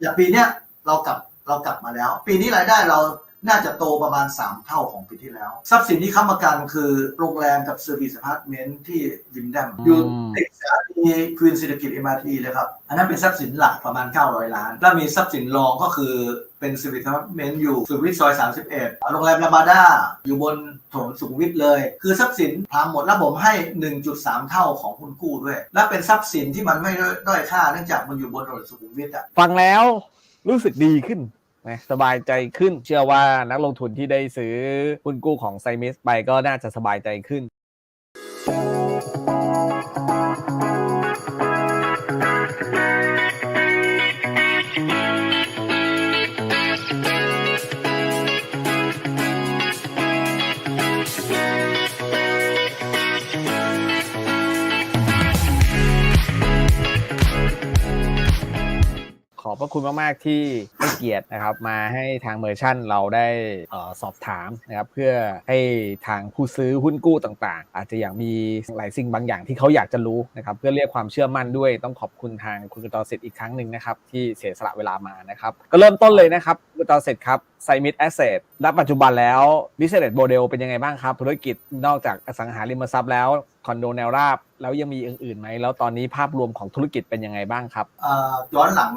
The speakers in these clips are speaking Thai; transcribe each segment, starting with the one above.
อย่างปีเนี้ยเรากลับเรากลับมาแล้ว ปีนี้รายได้เรา น่าจะโตประมาณ 3 เท่าของปีที่แล้ว ทรัพย์สินที่ค้ำประกันคือโรงแรมกับเซอร์วิสอพาร์ตเมนต์ที่วินดัมอยู่ติดสถานีควีนเศรษฐกิจเอ็มอาร์ทีเลยครับ อันนั้นเป็นทรัพย์สินหลักประมาณ 900 ล้าน แล้วมีทรัพย์สินรองก็คือเป็นเซอร์วิสอพาร์ตเมนต์อยู่สุขุมวิทซอย 31 โรงแรมลามาด้าอยู่บนถนนสุขุมวิทเลย คือทรัพย์สินพามหมดแล้วผมให้ 1.3 เท่าของคุณกู้ด้วย และเป็นทรัพย์สินที่มันไม่ด้อยค่าเนื่องจากมันอยู่บนถนนสุขุมวิทอะฟังแล้วรู้สึกดีขึ้น นะสบายใจขึ้น เชื่อว่านักลงทุนที่ได้ซื้อหุ้นกู้ของไซมิสไปก็น่าจะสบายใจขึ้น คุณมาก ๆ ที่ให้เกียรตินะครับ มาให้ทางเมอร์ชั่นเราได้สอบถามนะครับเพื่อให้ทางผู้ซื้อหุ้นกู้ต่าง ๆ อาจจะอยากมีหลายสิ่งบางอย่างที่เขาอยากจะรู้นะครับเพื่อเรียกความเชื่อมั่นด้วยต้องขอบคุณทางคุณกตอเสร็จอีกครั้งหนึ่งนะครับที่เสียสละเวลามานะครับก็เริ่มต้นเลยนะครับคุณกตอเสร็จครับไซมิดแอสเซทณปัจจุบันแล้วบิสเนสโมเดลเป็นยังไงบ้างครับ ธุรกิจนอกจากอสังหาริมทรัพย์แล้วคอนโดแนวราบ แล้วยังมีอื่นๆไหม แล้วตอนนี้ภาพรวมของธุรกิจเป็นยังไงบ้างครับย้อนหลัง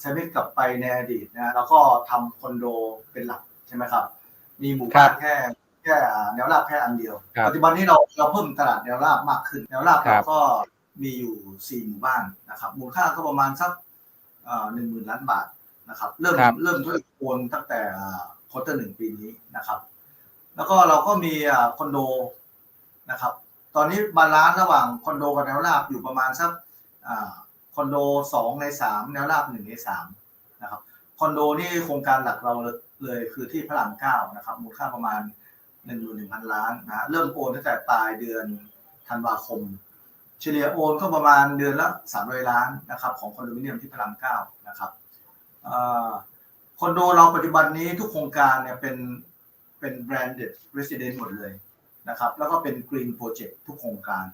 ใช้ไม่กลับไปในอดีตนะแล้วก็ทำคอนโดเป็นหลักใช่ไหมครับ มีหมู่บ้านแค่แค่อ่าแนวราบแค่อันเดียวครับปัจจุบันนี้เราเราเพิ่มตลาดแนวราบมากขึ้น แนวราบครัเราบก็มีอยู่สี่หมู่บ้านนะครับมูลค่าก็ประมาณสักหนึ่งหมื่นล้านบาทนะครับเริ่มเริ่มด้วยโอนตั้งแต่ควอเตอร์หนึ่งปีนี้นะครับ แล้วก็เราก็มีอ่าคอนโดนะครับ ตอนนี้บาลานซ์ระหว่างคอนโดกับแนวราบอยู่ประมาณสักอ่า คอนโดสองในสามแนวราบหนึ่งในสามนะครับคอนโดนี่โครงการหลักเราเลยคือที่พระรามเก้านะครับมูลค่าประมาณหนึ่งหมื่นหนึ่งพันล้านนะเริ่มโอนตั้งแต่ปลายเดือนธันวาคม เฉลี่ยโอนก็ประมาณเดือนละสามร้อยล้านนะครับของคอนโดมิเนียมที่พระรามเก้านะครับคอนโดเราปัจจุบันนี้ทุกโครงการเนี่ยเป็นเป็น branded resident หมดเลยนะครับแล้วก็เป็น Green Project ทุกโครงการ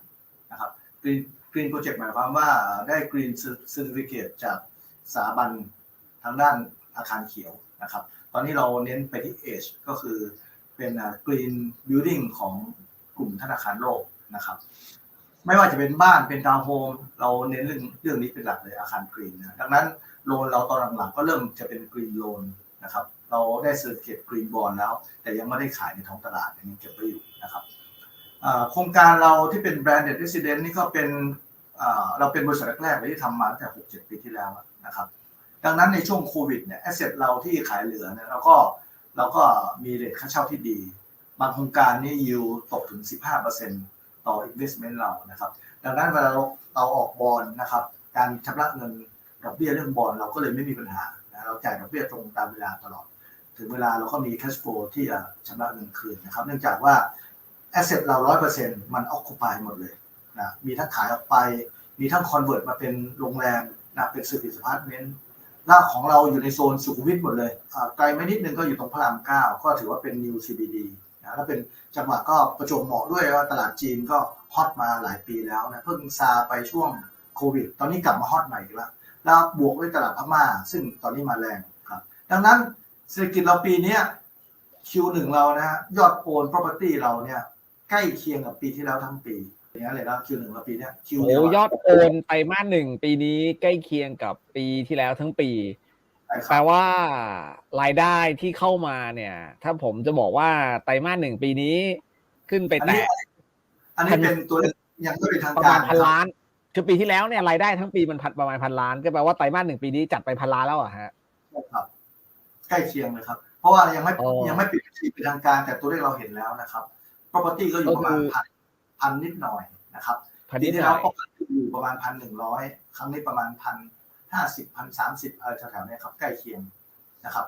นะครับ Green Green Project หมายความว่าได้ Green Certificate จากสถาบันทางด้านอาคารเขียวนะครับ ตอนนี้เราเน้นไปที่ Age ก็คือเป็นอ่า Green Building ของกลุ่มธนาคารโลกนะครับ ไม่ว่าจะเป็นบ้านเป็นทาวน์โฮมเราเน้นเรื่องเรื่องนี้เป็นหลักเลยอาคารกรีนนะดังนั้นโลนเราตอนหลังๆก็เริ่มจะเป็นกรีนโลนนะครับ เราได้เซอร์เกตกรีนบอลแล้ว แต่ยังไม่ได้ขายในท้องตลาดยังเก็บไว้อยู่นะครับโครงการเราที่เป็น branded resident นี่ก็เป็น เราเป็นบริษัทแรกๆที่ทำมาตั้งแต่6-7ปีที่แล้วนะครับ ดังนั้นในช่วงโควิดเนี่ยแอสเซทเราที่ขายเหลือเนี่ยเราก็เราก็มีเรทค่าเช่าที่ดี บางโครงการนี่ยิวตกถึง 15%ต่อ investment เรานะครับ ดังนั้นเวลาเราเราออกบอลนะครับ การชำระเงินดอกเบี้ยเรื่องบอลเราก็เลยไม่มีปัญหานะเราจ่ายดอกเบี้ยตรงตามเวลาตลอด ถึงเวลาเราก็มี cash flow ที่จะชำระเงินคืนนะครับ เนื่องจากว่า asset เรา 100%มัน occupy หมดเลย นะมีทั้งขายออกไป มีทั้ง convert มาเป็นโรงแรมนะเป็น service apartment หน้าของเราอยู่ในโซนสุขุมวิทหมดเลยไกลไม่นิดนึงก็อยู่ตรงพระรามเก้าก็ถือว่าเป็น new CBD นะแล้วเป็นจังหวะก็ประจวบเหมาะด้วยว่าตลาดจีนก็ฮอตมาหลายปีแล้วนะเพิ่งซาไปช่วงโควิด ตอนนี้กลับมาฮอตใหม่อีกแล้วแล้วบวกด้วยตลาดพม่า ซึ่งตอนนี้มาแรงครับ ดังนั้นเศรษฐกิจเราปีนี้ย Q1 เรานะฮะยอดโอน property เราเนี่ยใกล้เคียงกับปีที่แล้วทั้งปี อย่างนั้นเลยนะ Q1 เราปีเนี้ย Q โอ้เดียวอะยอดโอนไตรมาสหนึ่งปีนี้ใกล้เคียงกับปีที่แล้วทั้งปี ใช่คแปลรับว่ารายได้ที่เข้ามาเนี่ย ถ้าผมจะบอกว่าไตรมาสหนึ่งปีนี้ขึ้นไปอันแตะนี้อันนี้เป็นตัวเลขยังไม่เป็นทางประกามาณรพันนะครับล้าน คือปีที่แล้วเนี่ยรายได้ทั้งปีมันพันประมาณพันล้าน ก็แปลว่าไตรมาสหนึ่งปีนี้จัดไปพันล้านแล้วเหรอะฮะครับ ใกล้เคียงเลยครับ เพราะว่ายังไม่อ๋อยังไม่ปิดบัญชีเป็นทางการแต่ตัวเลขเราเห็นแล้วนะครับ property ก็อยู่ประมาณก็คือ พัน พันนิดหน่อยนะครับพันปีนิดที่หแล้น่วอยปกติอยู่ประมาณพันหนึ่งร้อยครั้งนี้ประมาณพันห้าสิบพันสามสิบอะไรแถวๆเนี้ยครับใกล้เคียงนะครับ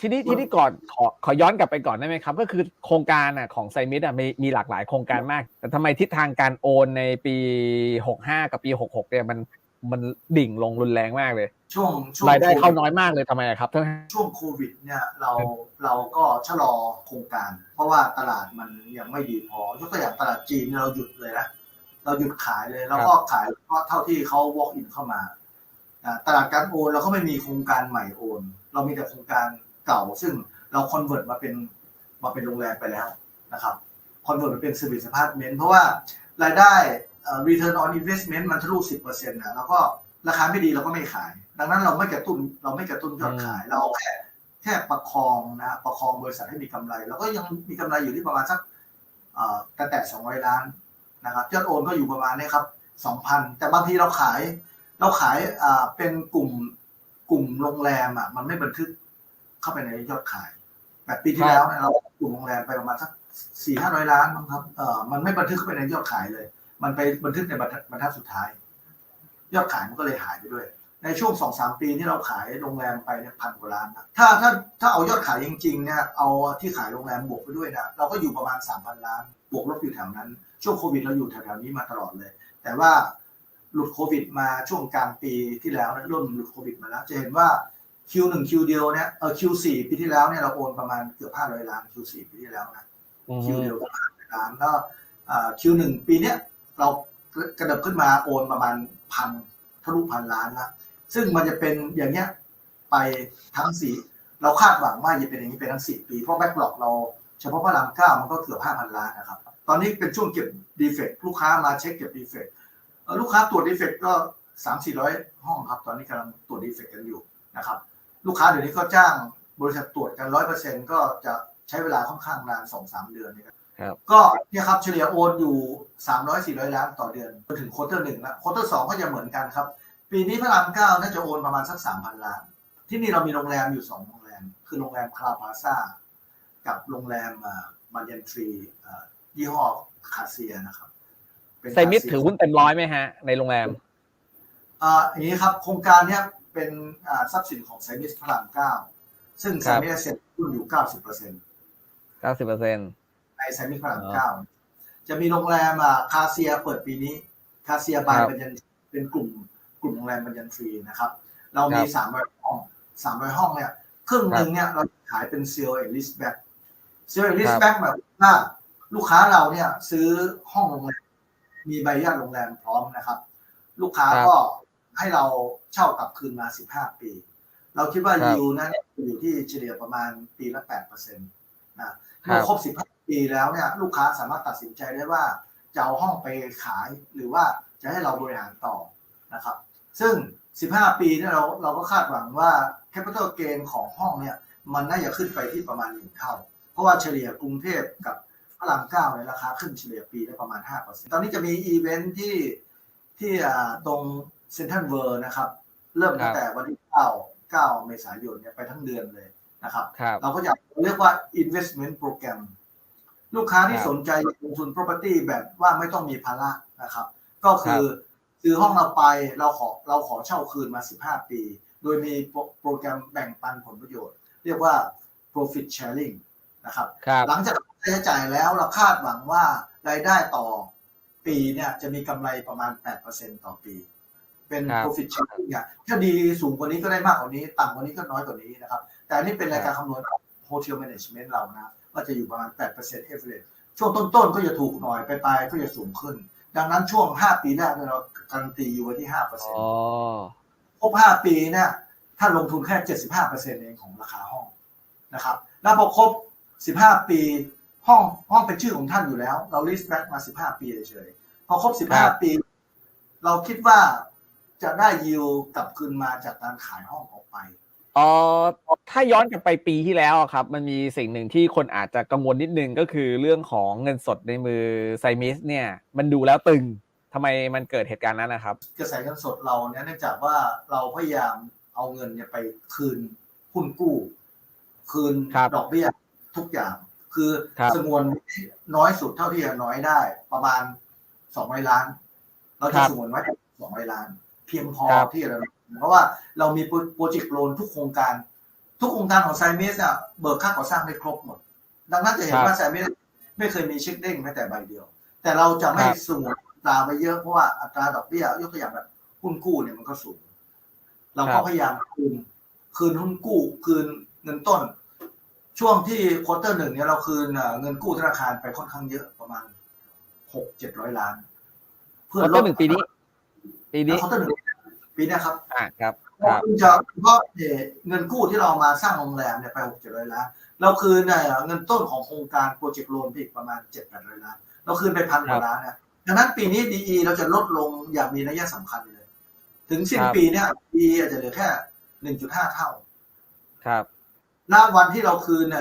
ทีนี้ทีนี้ก่อนขอขอย้อนกลับไปก่อนได้ไหมครับ ก็คือโครงการอะของไซมิดอะมีมีหลากหลายโครงการมาก แต่ทำไมทิศทางการโอนในปี 65 กับปี 66เนี่ยมัน มันดิ่งลงรุนแรงมากเลย ช่วงช่วงรายได้เข้าโควิน้อยมากเลยทำไมอะครับทั้งช่วงโควิดเนี่ยเราเราก็ชะลอโครงการ เพราะว่าตลาดมันยังไม่ดีพอยกตัวอย่างตลาดจีนเนี่ยเราหยุดเลยนะเราหยุดขายเลยแล้วก็ขายเพราะเท่าที่เขา walk in เข้ามาอ่าตลาดการโอนเราก็ไม่มีโครงการใหม่โอน เรามีแต่โครงการเก่า ซึ่งเราคอนเวิร์ตมาเป็นมาเป็นโรงแรมไปแล้วนะครับคอนเวิร์ตมาเป็น service apartment เพราะว่ารายได้เอ่อ return on investment มันทะลุ10%นะแล้วก็ราคาไม่ดีเราก็ไม่ขาย ดังนั้นเราไม่กระตุ้นเราไม่กระตุ้นยอดขาย เราแค่แค่ประคองนะประคองบริษัทให้มีกำไร แล้วก็ยังมีกำไรอยู่ที่ประมาณสักเอ่อแต่แต่200ล้านนะครับยอดโอนก็อยู่ประมาณเนี้ครับ2,000แต่บางทีเราขาย เราขายอ่าเป็นกลุ่มกลุ่มโรงแรมอะมันไม่บันทึกเข้าไปในยอดขาย แบบปีที่แล้วเนี่ยเรากลุ่มโรงแรมไปประมาณสักสี่ห้าร้อยล้านมั้งครับเออมันไม่บันทึกเข้าไปในยอดขายเลย มันไปบันทึกในบรรทัดบรรทัดสุดท้าย ยอดขายมันก็เลยหายไปด้วย ในช่วงสองสามปีที่เราขายโรงแรมไปเนี่ยพันกว่าล้านนะถ้าถ้าถ้าเอายอดขายจริงๆเนี่ยเอาที่ขายโรงแรมบวกไปด้วยนะเราก็อยู่ประมาณสามพันล้าน บวกลบอยู่แถวนั้น ช่วงโควิดเราอยู่แถวๆนี้มาตลอดเลย แต่ว่าหลุดโควิดมาช่วงกลางปีที่แล้วนะเริ่มหลุดโควิดมาแล้ว จะเห็นว่า Q1 Q เดียวเนี่ยเออ Q4 ปีที่แล้วเนี่ยเราโอนประมาณเกือบ500 ล้าน Q4 ปีที่แล้วนะอืม Q เดียวก็500ล้านแล้วอ่า Q1 ปีเนี้ย เรากระดับขึ้นมาโอนประมาณพันทะลุพันล้านละซึ่งมันจะเป็นอย่างเงี้ยไปทั้งสี่เราคาดหวังว่าจะเป็นอย่างนี้ไปทั้งสี่ปีเพราะแบ็กหลอกเราเฉพาะพระรามเก้ามันก็เกือบห้าพันล้านนะครับ ตอนนี้เป็นช่วงเก็บดีเฟกต์ลูกค้ามาเช็คเก็บดีเฟกต์ลูกค้าตรวจดีเฟกต์ก็สามสี่ร้อยห้องครับ ตอนนี้กำลังตรวจดีเฟกต์กันอยู่นะครับ ลูกค้าเดี๋ยวนี้ก็จ้างบริษัทตรวจกันร้อยเปอร์เซ็นก็จะใช้เวลาค่อนข้างนานสองสามเดือนนะครับ ครับก็เนี่ยครับเฉลี่ยโอนอยู่สามร้อยสี่ร้อยล้านต่อเดือนจนถึงโควอเตอร์หนึ่งแล้วโควอเตอร์สองก็จะเหมือนกันครับ ปีนี้พระรามเก้าน่าจะโอนประมาณสักสามพันล้าน ที่นี่เรามีโรงแรมอยู่สองโรงแรม คือโรงแรมคลาพาซ่ากับโรงแรมมาเยนทรียี่ห้อคาเซียนะครับเป็นไซมิส Casia ถือหุ้นเต็มร้อยไหมฮะ ในโรงแรมอ่าอย่างนี้ครับ โครงการเนี้ยเป็นอ่าทรัพย์สินของไซมิสพระรามเก้าซึ่งคไซรับมิสเซ็นหุ้นอยู่เก้าสิบเปอร์เซ็นต์เก้าสิบเปอร์เซ็นต์ ในไซมิสพระรามเก้าจะมีโรงแรมอ่าคาเซียเปิดปีนี้ คาเซียบายครับบัญญันเป็นกลุ่มกลุ่มโรงแรมบัญญันฟรีนะครับ เรามีครับสามร้อยห้องสามร้อยห้องเนี่ยครึ่งหนึ่งเนี่ยเราขายเป็นเซลล์เอลิสแบ็กเซลล์เอลิสแบ็กแบบว่าลูกค้าเราเนี่ยซื้อห้องโรงแรมมีใบอนุญาตโรงแรมพร้อมนะครับ ลูกค้าครับก็ให้เราเช่ากลับคืนมาสิบห้าปี เราคิดว่าครับยิวนั้นอยู่ที่เฉลี่ยประมาณปีละแปดเปอร์เซ็นต์นะครัเมื่อบครบสิบห้า ปีแล้วเนี่ยลูกค้าสามารถตัดสินใจได้ว่าจะเอาห้องไปขายหรือว่าจะให้เราบริหารต่อนะครับ ซึ่ง 15 ปีเนี่ยเราเราก็คาดหวังว่า capital gain ของห้องเนี่ยมันน่าจะขึ้นไปที่ประมาณหนึ่งเท่า เพราะว่าเฉลี่ยกรุงเทพกับพระรามเก้าเนี่ยราคาขึ้นเฉลี่ยปีละประมาณ 5%ตอนนี้จะมีอีเวนท์ที่ที่อ่าตรงเซ็นทรัลเวิร์นะครับ เริ่มตั้งแต่วันที่ 9 9 เมษายนเนี่ยไปทั้งเดือนเลยนะครับครับเราก็อยากเรียกว่า investment program ลูกค้าที่ครับสนใจลงทุน property แบบว่าไม่ต้องมีภาระนะครับ ก็คือซื้อห้องเราไปเราขอเราขอเช่าคืนมา 15 ปี โดยมีโปรโปรแกรมแบ่งปันผลประโยชน์ เรียกว่า profit sharing นะครับครับหลังจากค่าใช้จ่ายแล้วเราคาดหวังว่ารายได้ต่อปีเนี่ยจะมีกำไรประมาณ 8%ต่อปี เป็นครับ profit sharing อะถ้าดีสูงกว่านี้ก็ได้มากกว่านี้ ต่ำกว่านี้ก็น้อยกว่านี้นะครับ แต่อันนี้เป็นรายการคำนวณของ hotel management เรานะ ว่าจะอยู่ประมาณ 8% average ช่วงต้นๆก็จะถูกหน่อยไปลายๆก็จะสูงขึ้น ดังนั้นช่วง 5 ปีแรกเนี่ยเราการันตีอยู่ไว้ที่5%อ๋อครบ 5 ปีเนี่ยถ้าลงทุนแค่ 75%เองของราคาห้องนะครับแล้วพอครบ 15 ปีห้องห้องเป็นชื่อของท่านอยู่แล้ว เรา list back มา 15 ปีเฉยๆพอครบครับ15 ปี เราคิดว่าจะได้ยิวกลับคืนมาจากการขายห้องออกไป เออถ้าย้อนกลับไปปีที่แล้วอะครับ มันมีสิ่งหนึ่งที่คนอาจจะกังวลนิดนึงก็คือเรื่องของเงินสดในมือไซมิสเนี่ย มันดูแล้วตึงทำไมมันเกิดเหตุการณ์นั้นนะครับ กระแสเงินสดเราเนี่ยเนื่องจากว่าเราพยายามเอาเงินเนี่ยไปคืนหุ้นกู้ คืนครับดอกเบี้ยทุกอย่าง คือครับ สงวนน้อยสุดเท่าที่จะน้อยได้ ประมาณสองร้อยล้าน เราจะสงวนไว้สองร้อยล้าน เพียงพอครับ ที่จะ เพราะว่าเรามีโปรเจกต์โลนทุกโครงการ ทุกโครงการของไซมิสอะเบิกค่าก่อสร้างได้ครบหมด ดังนั้นจะเห็นว่าไซมิสไม่เคยมีเช็คเด้งแม้แต่ใบเดียว แต่เราจะไม่ครับสงวนอัตราไปเยอะเพราะว่าอัตราดอกเบี้ยยกตัวอย่างแบบหุ้นกู้เนี่ยมันก็สูง เราก็พยายามคืนคืนหุ้นกู้คืนเงินต้น ช่วงที่ควอเตอร์หนึ่งเนี่ยเราคืนเอ่อเงินกู้ธนาคารไปค่อนข้างเยอะประมาณหกเจ็ดร้อยล้านควอเตอร์หนึ่งปีนี้ปีนี้ควอเตอร์หนึ่ง ปีเนี้ยครับอ่าครับเพราะคุณจะเพราะเอ่อเงินกู้ที่เรามาสร้างโรงแรมเนี่ยไปหกเจ็ดร้อยล้านเราคืนเนี่ยเงินต้นของโครงการโปรเจกต์โลนไปอีกประมาณเจ็ดแปดร้อยล้านเราคืนไปพันกว่าล้านเนี่ยดังนั้นปีนี้ดีเราจะลดลงอย่างมีนัยสำคัญเลย ถึงสิ้นครับปีเนี่ยดีอาจจะเหลือแค่หนึ่งจุดห้าเท่า ครับณวันที่เราคืนใน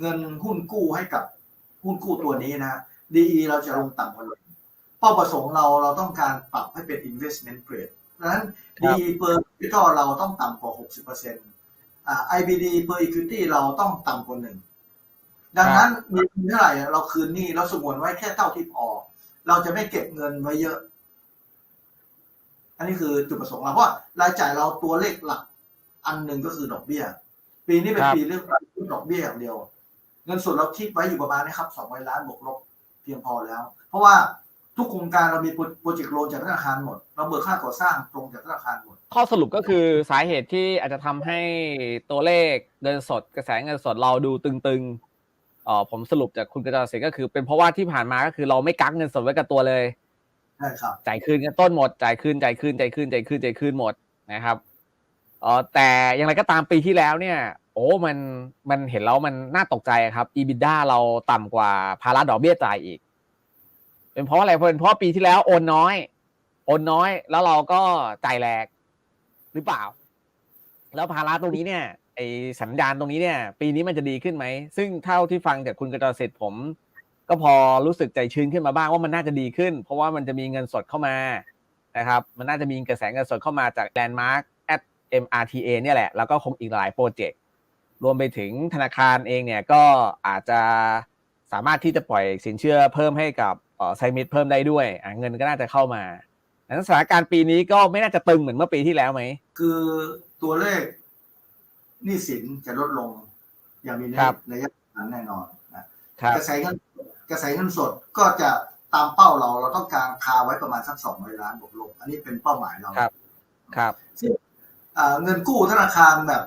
เงินหุ้นกู้ให้กับหุ้นกู้ตัวนี้นะดีเราจะลงต่ำกว่าลงเป้าประสงค์เราเราต้องการปรับให้เป็น investment grade ดัง นั้นครัดีบเปอร์พิทอเราต้องต่ำกว่า 60%อ่า IBD per equity เราต้องต่ำกว่าหนึ่งดังนั้นมีเท่าไหร่เราคืนหนี้เราสงวนไว้แค่เท่าที่พอเราจะไม่เก็บเงินไว้เยอะ อันนี้คือจุดประสงค์เราเพราะว่ารายจ่ายเราตัวเลขหลัก อันหนึ่งก็คือดอกเบี้ย ปีนี้เป็นครับปีเรื่องดอกเบี้ยอย่างเดียว เงินสดเราคิดไว้อยู่ประมาณนี้ครับสองร้อยล้านบวกลบเพียงพอแล้ว เพราะว่า ทุกโครงการเรามีโปรเจกต์โลนจากธนาคารหมด เราเบิกค่าก่อสร้างตรงจากธนาคารหมด ข้อสรุปก็คือสาเหตุที่อาจจะทำให้ตัวเลขเงินสด กระแสเงินสดเราดูตึงๆเอ๋อผมสรุปจากคุณกระจายเสร็จก็คือ เป็นเพราะว่าที่ผ่านมาก็คือเราไม่กักเงินสดไว้กับตัวเลยใช่ครับจ่ายคืนกันต้นหมดจ่ายคืนจ่ายคืนจ่ายคืนจ่ายคืนจ่ายคืนหมดนะครับเอ๋อแต่อย่างไรก็ตามปีที่แล้วเนี่ย โอ้มันมันเห็นแล้วมันน่าตกใจครับ EBITDA เราต่ำกว่าภาระดอกเบี้ยจ่ายอีก เป็นเพราะอะไรเป็นเพราะปีที่แล้วโอนน้อย โอนน้อย แล้วเราก็จ่ายแรกหรือเปล่า แล้วภาระตรงนี้เนี่ยไอสัญญาณตรงนี้เนี่ย ปีนี้มันจะดีขึ้นไหม ซึ่งเท่าที่ฟังจากคุณกระจายเสร็จผม ก็พอรู้สึกใจชื้นขึ้นมาบ้างว่ามันน่าจะดีขึ้น เพราะว่ามันจะมีเงินสดเข้ามานะครับ มันน่าจะมีกระแสเงินสดเข้ามาจาก Landmark at MRTA เนี่ยแหละ แล้วก็คงอีกหลายโปรเจกต์รวมไปถึงธนาคารเองเนี่ยก็อาจจะสามารถที่จะปล่อยสินเชื่อเพิ่มให้กับ ไซมิดเพิ่มได้ด้วยอะเงินก็น่าจะเข้ามาดังนั้นสถานการณ์ปีนี้ก็ไม่น่าจะตึงเหมือนเมื่อปีที่แล้วไหม คือตัวเลขหนี้สินจะลดลง อย่างมีนัยครับนัยสำคัญแน่นอนนะครับกระแสเงินกระแสเงินสดก็จะตามเป้าเราเราต้องการคาไว้ประมาณสักสองร้อยล้านบวกลบอันนี้เป็นเป้าหมายเราครับ ครับอ่าเงินกู้ธนาคารแบบ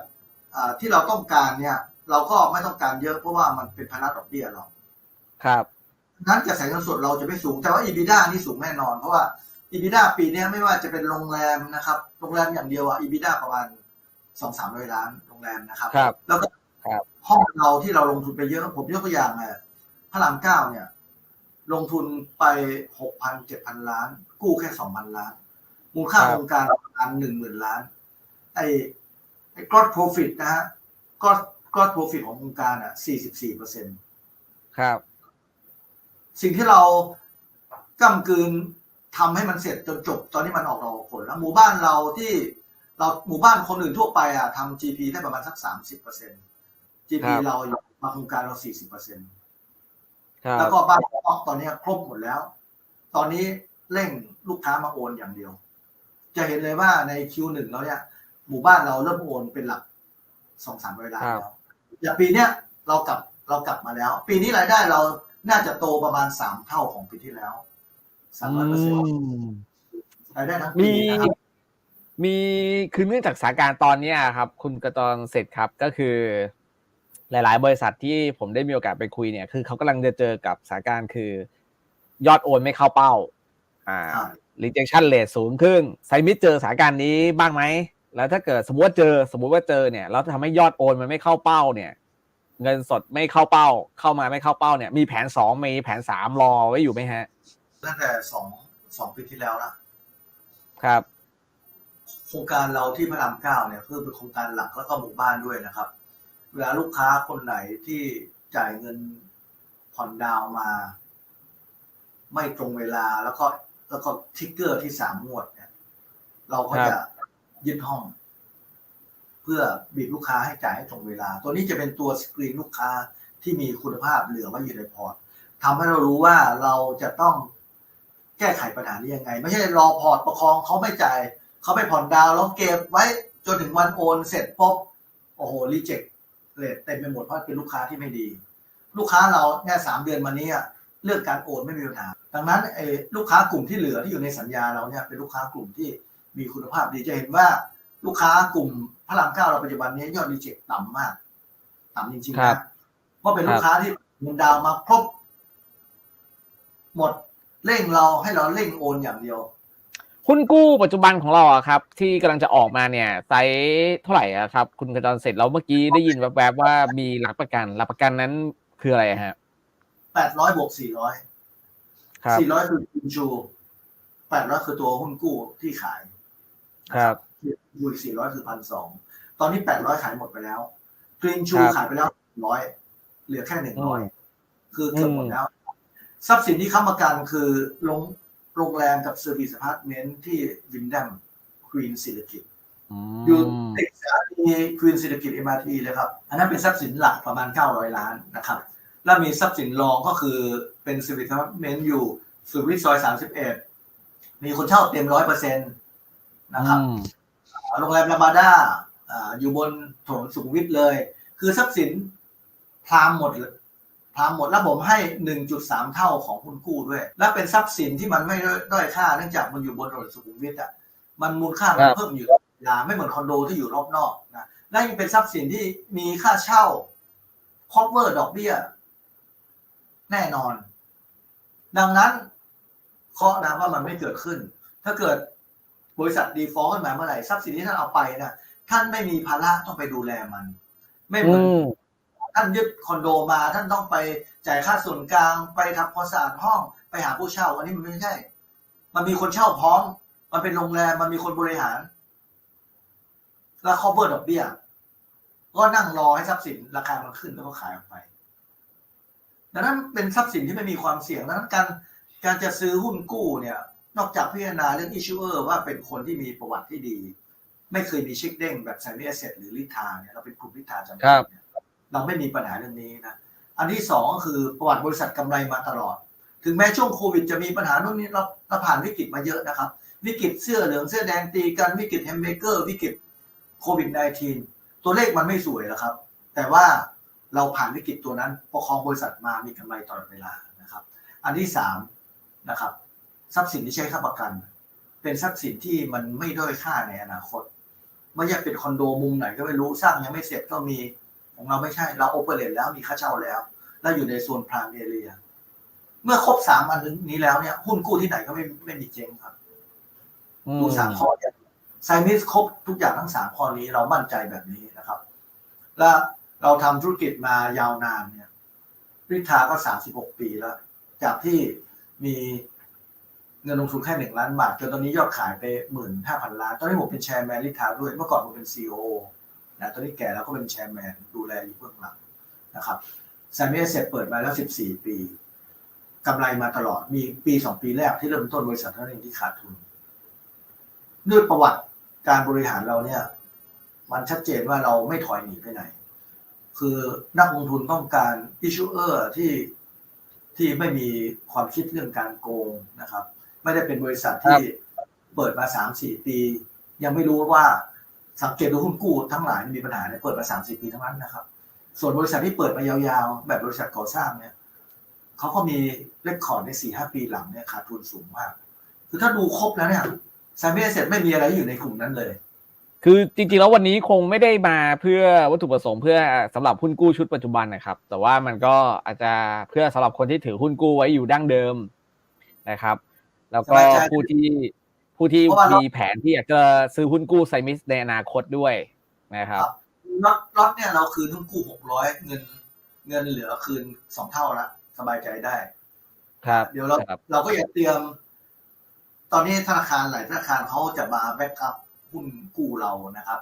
อ่าที่เราต้องการเนี่ย เราก็ไม่ต้องการเยอะเพราะว่ามันเป็นภาระดอกเบี้ยเราครับ นั้นกระแสเงินสดเราจะไม่สูง แต่ว่า EBITDA นี่สูงแน่นอน เพราะว่า EBITDA ปีเนี้ยไม่ว่าจะเป็นโรงแรมนะครับ โรงแรมอย่างเดียวอะ EBITDA ประมาณสองสามร้อยล้านโรงแรมนะครับครับแล้วก็ครับห้องเราที่เราลงทุนไปเยอะ ผมยกตัวอย่างอะพระรามเก้าเนี่ย ลงทุนไปหกพันเจ็ดพันล้าน กู้แค่สองพันล้าน มูลค่าครับโครงการประมาณหนึ่งหมื่นล้าน ไอ้ไอ้ gross profit นะฮะ gross gross profit ของโครงการอะสี่สิบสี่เปอร์เซ็นต์ครับ สิ่งที่เราก้ำกืนทำให้มันเสร็จจนจบ ตอนนี้มันออกดอกออกผลแล้วหมู่บ้านเราที่เราหมู่บ้านคนอื่นทั่วไปอะทำ GP ได้ประมาณสักสามสิบเปอร์เซ็นต์ GP ครับเราอยู่มาโครงการเราสี่สิบเปอร์เซ็นต์ครับแล้วก็บ้านนอกตอนนี้ครบหมดแล้ว ตอนนี้เร่งลูกค้ามาโอนอย่างเดียว จะเห็นเลยว่าใน Q1 แล้วเนี่ย หมู่บ้านเราเริ่มโอนเป็นหลักสองสามร้อยล้านครับแล้วอย่างปีเนี้ยเรากลับเรากลับมาแล้ว ปีนี้รายได้เรา น่าจะโตประมาณสามเท่าของปีที่แล้วสามร้อยเปอร์เซ็นต์มรายได้ทั้งมีปีนะครับมีคือเนื่องจากสถานการณ์ตอนเนี้ยครับ คุณกระตอนเสร็จครับก็คือ หลาย ๆ บริษัทที่ผมได้มีโอกาสไปคุยเนี่ย คือเขากำลังจะเจอกับสถานการณ์คือ ยอดโอนไม่เข้าเป้า อ่าใช่ rejection rate สูงขึ้นไซมิดเจอสถานการณ์นี้บ้างไหมแล้วถ้าเกิดสมมติว่าเจอ สมมุติว่าเจอเนี่ยแล้วทำให้ยอดโอนมันไม่เข้าเป้าเนี่ย เงินสดไม่เข้าเป้า เข้ามาไม่เข้าเป้าเนี่ย มีแผนสองมีแผนสามรอไว้อยู่ไหมฮะตั้งแต่สองสองปีที่แล้วละครับ โครงการเราที่พระรามเก้าเนี่ยคือเป็นโครงการหลักแล้วก็หมู่บ้านด้วยนะครับ เวลาลูกค้าคนไหนที่จ่ายเงินผ่อนดาวน์มา ไม่ตรงเวลาแล้วก็แล้วก็ทริกเกอร์ที่สามงวดเนี่ย เราก็จะยึดห้อง เพื่อบีบลูกค้าให้จ่ายให้ตรงเวลา ตัวนี้จะเป็นตัวสกรีนลูกค้าที่มีคุณภาพเหลือไว้อยู่ในพอร์ตทำให้เรารู้ว่าเราจะต้องแก้ไขปัญหานี้ยังไง ไม่ใช่รอพอร์ตประคองเขาไม่จ่ายเขาไปผ่อนดาวแล้วเก็บไว้จนถึงวันโอนเสร็จปุ๊บโอ้โหรีเจ็คเลยเต็มไปหมดเพราะเป็นลูกค้าที่ไม่ดี ลูกค้าเราเนี่ยสามเดือนมานี้เรื่องการโอนไม่มีปัญหา ดังนั้นไอ้ลูกค้ากลุ่มที่เหลือที่อยู่ในสัญญาเราเนี่ยเป็นลูกค้ากลุ่มที่มีคุณภาพดีจะเห็นว่า ลูกค้ากลุ่มพระรามเก้าเราปัจจุบันนี้ยอดรีเจ็คต่ำมาก ต่ำจริงๆครันะบเพราะเป็นลูกค้าที่เงินดาวน์มาครบ หมดเร่งเราให้เราเร่งโอนอย่างเดียวหุ้นกู้ปัจจุบันของเราอะครับ ที่กำลังจะออกมาเนี่ยไซส์เท่าไหร่อะครับ คุณกระจรเสร็จแล้วเมื่อกี้ได้ยินแวบๆว่ามีหลักประกัน หลักประกันนั้นคืออะไรอะฮะแปดร้อยบวกสี่ร้อยครับสี่ร้อยคือกินชูแปดร้อยคือตัวหุ้นกู้ที่ขายครับ ยูอีกสี่ร้อยคือพันสองตอนนี้แปดร้อยขายหมดไปแล้วกรีนชูครับขายไปแล้วร้อยเหลือแค่หนึ่งร้อยอืมคือเกือบหมดแล้ว ทรัพย์สินที่ค้ำประกันคือโรงโรงแรมกับเซอร์วิสอพาร์ตเมนต์ที่วินดัมควีนศิริกิตอือยู่มติดสถานีควีนศิริกิตเอ็มอาร์ทีเลยครับ อันนั้นเป็นทรัพย์สินหลักประมาณ900ล้านนะครับ แล้วมีทรัพย์สินรองก็คือเป็นเซอร์วิสอพาร์ตเมนต์อยู่สุขุมวิทซอย31มีคนเช่าเต็มร้อยเปอร์เซ็นต์นะครับอืม โรงแรมลามาด้าอ่าอยู่บนถนนสุขุมวิทเลย คือทรัพย์สินพรามหมดเลยพรามหมดแล้วผมให้ 1.3 เท่าของหุ้นกู้ด้วย และเป็นทรัพย์สินที่มันไม่ด้อยค่าเนื่องจากมันอยู่บนถนนสุขุมวิทอะมันมูลค่ามันเพิ่มอยู่ตลอดเวลาไม่เหมือนคอนโดที่อยู่รอบนอกนะและยังเป็นทรัพย์สินที่มีค่าเช่า cover ดอกเบี้ย แน่นอน ดังนั้นเคาะนะว่ามันไม่เกิดขึ้น ถ้าเกิด บริษัทดีฟอลต์ขึ้นมาเมื่อไหร่ทรัพย์สินที่ท่านเอาไปนะท่านไม่มีภาระต้องไปดูแลมัน ไม่เหอืมือนมท่านยึดคอนโดมา ท่านต้องไปจ่ายค่าส่วนกลางไปทำความสะอาดห้องไปหาผู้เช่า อันนี้มันไม่ใช่ มันมีคนเช่าพร้อม มันเป็นโรงแรมมันมีคนบริหาร แล้ว cover ดอกเบี้ยก็นั่งรอให้ทรัพย์สินราคามันขึ้นแล้วก็ขายออกไปดังนั้นเป็นทรัพย์สินที่ไม่มีความเสี่ยงดังนั้นการการจะซื้อหุ้นกู้เนี่ย นอกจากพิจารณาเรื่อง issuer ว่าเป็นคนที่มีประวัติที่ดี ไม่เคยมีเช็คเด้งแบบไซเมอร์เซตหรือลิทาเนี่ยเราเป็นกลุ่มลิทาจำกัครัดบเนี่ยเราไม่มีปัญหาเรื่องนี้นะอันที่สองก็คือประวัติบริษัทกำไรมาตลอด ถึงแม้ช่วงโควิดจะมีปัญหาโน่นนี่เราเราผ่านวิกฤตมาเยอะนะครับ วิกฤตเสื้อเหลืองเสื้อแดงตีกันวิกฤตแฮมเบเกอร์วิกฤตโควิด -19 ตัวเลขมันไม่สวยแล้วครับ แต่ว่าเราผ่านวิกฤตตัวนั้นประคองบริษัทมามีกำไรตลอดเวลานะครับ อันที่สามนะครับ ทรัพย์สินที่ใช้ค้ำประกัน เป็นทรัพย์สินที่มันไม่ด้อยค่าในอนาคตไม่ใช่เป็นคอนโดมุมไหนก็ไม่รู้สร้างยังไม่เสร็จก็มีของเราไม่ใช่เราโอเปเรตแล้วมีค่าเช่าแล้ว แล้วอยู่ในโซนพรามเอเรียเมื่อครบสามอันนี้แล้วเนี่ยหุ้นกู้ที่ไหนก็ไม่ไม่มีเจ๊งครับอืมดูสามข้อเนี่ยไซมิสครบทุกอย่างทั้งสามข้อนี้เรามั่นใจแบบนี้นะครับ และเราทำธุรกิจมายาวนานเนี่ยริทาก็สามสิบหกปีแล้ว จากที่มี เงินลงทุนแค่หนึ่งล้านบาทจนตอนนี้ยอดขายไปหมื่นห้าพันล้าน ตอนนี้ผมเป็นแชร์แมนริทาด้วย เมื่อก่อนผมเป็นซีอนะตอนนี้แก่แล้วก็เป็นแชร์แมนดูแลอยู่เบื้องหลังนะครับไซมิสเสร็จเปิดมาแล้วสิบสี่ปีกำไรมาตลอดมีปีสองปีแรกที่เริ่มต้นบริษัทเท่านั้นเองที่ขาดทุน ด้วยประวัติการบริหารเราเนี่ย มันชัดเจนว่าเราไม่ถอยหนีไปไหน คือนักลงทุนต้องการ issuer ที่ที่ไม่มีความคิดเรื่องการโกงนะครับ ไม่ได้เป็นบริษัทที่เปิดมาสามสี่ปี ยังไม่รู้ว่าสังเกตดูหุ้นกู้ทั้งหลายมีปัญหาเนี่ยเปิดมาสามสี่ปีทั้งนั้นนะครับ ส่วนบริษัทที่เปิดมายาวๆ แบบบริษัทก่อสร้างเนี่ยเขาก็มีเลคคอร์ดในสี่ห้าปีหลังเนี่ยขาดทุนสูงมาก คือถ้าดูครบแล้วเนี่ยไซเมอร์เสร็จไม่มีอะไรอยู่ในกลุ่มนั้นเลย คือจริงๆแล้ววันนี้คงไม่ได้มาเพื่อวัตถุประสงค์เพื่อสำหรับหุ้นกู้ชุดปัจจุบันนะครับ แต่ว่ามันก็อาจจะเพื่อสำหรับคนที่ถือหุ้นกู้ไว้อยู่ดั้งเดิมนะครับ แล้วก็สบายใจผู้ที่ผู้ที่เพราะว่าเรามีมีแผนที่อยากจะซื้อหุ้นกู้ไซมิสในอนาคตด้วยนะครับล็อตล็อตเนี่ยเราคืนหุ้นกู้หกร้อยเงิน เงินเหลือคืนสองเท่าละสบายใจได้ ครับ เดี๋ยวเราครับเราก็อยากเตรียม ตอนนี้ธนาคารหลายธนาคารเขาจะมาแบ็กอัพหุ้นกู้เรานะครับ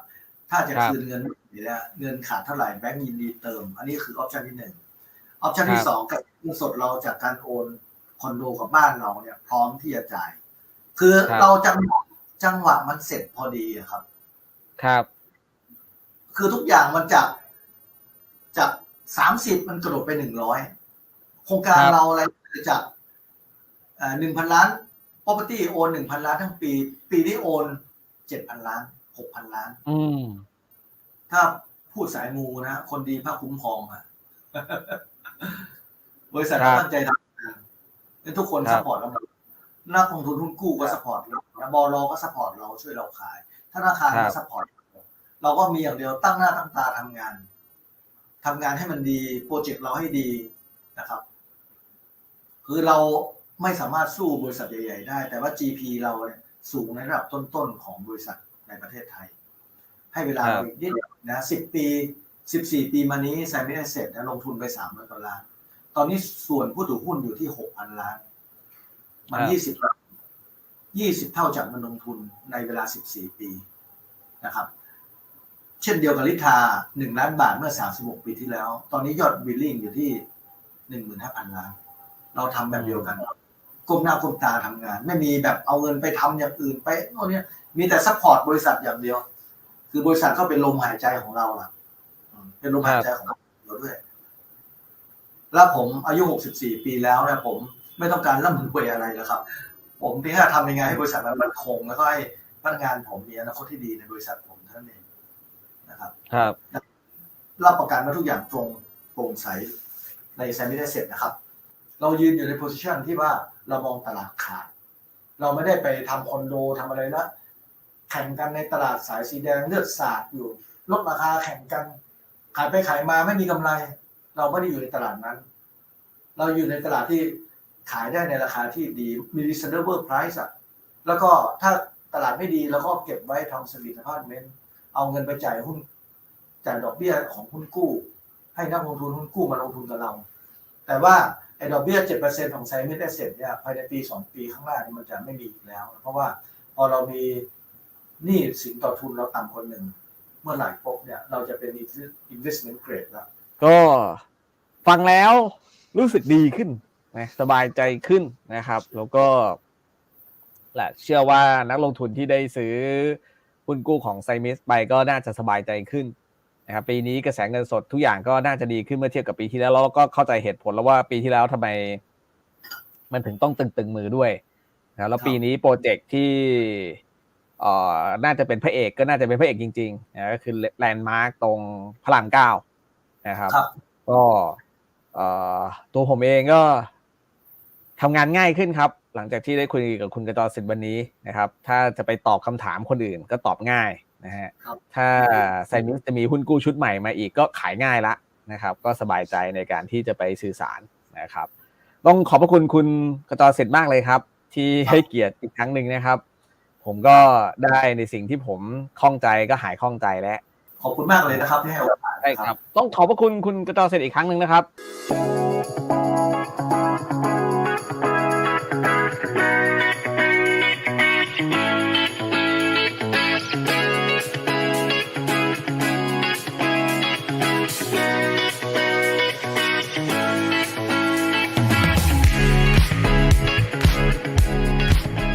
ถ้าจะครับคืนเงินไม่ได้แล้วเงินขาดเท่าไหร่แบงก์ยินดีเติม อันนี้คือออปชันที่หนึ่งออปชันที่ครับสองกับเงินสดเราจากการโอน คอนโดกับบ้านเราเนี่ย พร้อมที่จะจ่าย คือครับ เราจังจังหวะมันเสร็จพอดีอะครับ ครับ คือทุกอย่างมันจากจากสามสิบมันกระโดดไปหนึ่งร้อยโครงการครับ เราอะไรจากหนึ่งพันล้าน property โอนหนึ่งพันล้านทั้งปี ปีนี้โอนเจ็ดพันล้านหกพันล้าน อืม ถ้าพูดสายมูนะ คนดีพระคุ้มครองอะ บริษัทครัก็บตั้งใจทำงา นและทุกคนครัสบปอร์ตเราหมดนักลงทุนหุ้นกู้ก็สปอร์ตเรานะบอลก็สปอร์ตเราช่วยเราขาย ธนาคารก็สปอร์ตเราเราก็มีอย่างเดียวตั้งหน้าตั้งตาทำงานทำงานให้มันดีโปรเจกต์เราให้ดีนะครับ คือเราไม่สามารถสู้บริษัทใหญ่ ๆ ได้ แต่ว่า GP เราเนี่ยสูงในระดับต้นๆของบริษัทในประเทศไทย ให้เวลาครับเราอีกนิดนะสิบปีสิบสี่ปีมานี้ไซมิเนเซ็ตนะลงทุนไปสามร้อยกว่าล้าน ตอนนี้ส่วนผู้ถือหุ้นอยู่ที่หกพันล้าน มันยี่สิบยี่สิบเท่าจากมันลงทุนในเวลาสิบสี่ปีนะครับ เช่นเดียวกับลิทาหนึ่งล้านบาทเมื่อสามสิบหกปีที่แล้ว ตอนนี้ยอดบิลลิ่งอยู่ที่หนึ่งหมื่นห้าพันล้าน เราทำแบบเดียวกันก้มหน้าก้มตาทำงาน ไม่มีแบบเอาเงินไปทำอย่างอื่นไปโน่นเนี่ยมีแต่ซัพพอร์ตบริษัทอย่างเดียว คือบริษัทก็เป็นลมหายใจของเราล่ะอืมเป็นลมหายใจของเราด้วย แล้วผมอายุหกสิบสี่ปีแล้วเนี่ยผมไม่ต้องการร่ำรวยอะไรแล้วครับ ผมเพียงแค่ทำยังไงให้บริษัทมันมั่นคง แล้วก็ให้พนักงานผมมีอนาคตที่ดีในบริษัทผมเท่านั้นเองนะครับ ครับรับประกันว่าทุกอย่างตรงโปร่งใสในไซมิได้เสร็จนะครับ เรายืนอยู่ในโพสิชันที่ว่าเรามองตลาดขาด เราไม่ได้ไปทำคอนโดทำอะไรนะแข่งกันในตลาดสายสีแดงเลือดสาดอยู่ลดราคาแข่งกัน ขายไปขายมาไม่มีกำไร เราไม่ได้อยู่ในตลาดนั้น เราอยู่ในตลาดที่ขายได้ในราคาที่ดีมี reasonable price อะแล้วก็ถ้าตลาดไม่ดีเราก็เก็บไว้ทำสลิปพาร์ตเมนต์เอาเงินไปจ่ายหุ้นจ่ายดอกเบี้ยของหุ้นกู้ ให้นักลงทุนหุ้นกู้มาลงทุนกับเรา แต่ว่าไอ้ดอกเบี้ย7%ของไซมิดเสร็จเนี่ยภายในปี2ปีข้างหน้านี่มันจะไม่มีอีกแล้ว เพราะว่าพอเรามีหนี้สินต่อทุนเราต่ำกว่าหนึ่งเมื่อไหร่ปุ๊บเนี่ยเราจะเป็น investment grade แล้ว ก็ฟังแล้วรู้สึกดีขึ้นนะสบายใจขึ้นนะครับ แล้วก็แหละเชื่อว่านักลงทุนที่ได้ซื้อหุ้นกู้ของไซมิสไปก็น่าจะสบายใจขึ้นนะครับปีนี้กระแสเงินสดทุกอย่างก็น่าจะดีขึ้นเมื่อเทียบกับปีที่แล้วแล้วก็เข้าใจเหตุผลแล้วว่าปีที่แล้วทำไม มันถึงต้องตึงๆมือด้วยนะแล้วปีนี้โปรเจกต์ที่เอ่อน่าจะเป็นพระเอกก็น่าจะเป็นพระเอกจริงๆนะก็คือแลนด์มาร์กตรงพระรามเก้า นะครับครับก็เอ่อตัวผมเองก็ทำงานง่ายขึ้นครับ หลังจากที่ได้คุยกับคุณกระจรสิทธิ์วันนี้นะครับ ถ้าจะไปตอบคำถามคนอื่นก็ตอบง่ายนะฮะครับถ้าไซมิสจะมีหุ้นกู้ชุดใหม่มาอีกก็ขายง่ายละนะครับ ก็สบายใจในการที่จะไปสื่อสารนะครับ ต้องขอบพระคุณคุณกระจรสิทธิ์มากเลยครับ ที่ให้เกียรติอีกครั้งหนึ่งนะครับ ผมก็ได้ในสิ่งที่ผมข้องใจก็หายข้องใจแล้ว ขอบคุณมากเลยนะครับที่ให้โอกาสใช่ครับ ต้องขอบพระคุณคุณกระจอเสร็จอีกครั้งหนึ่งนะครับ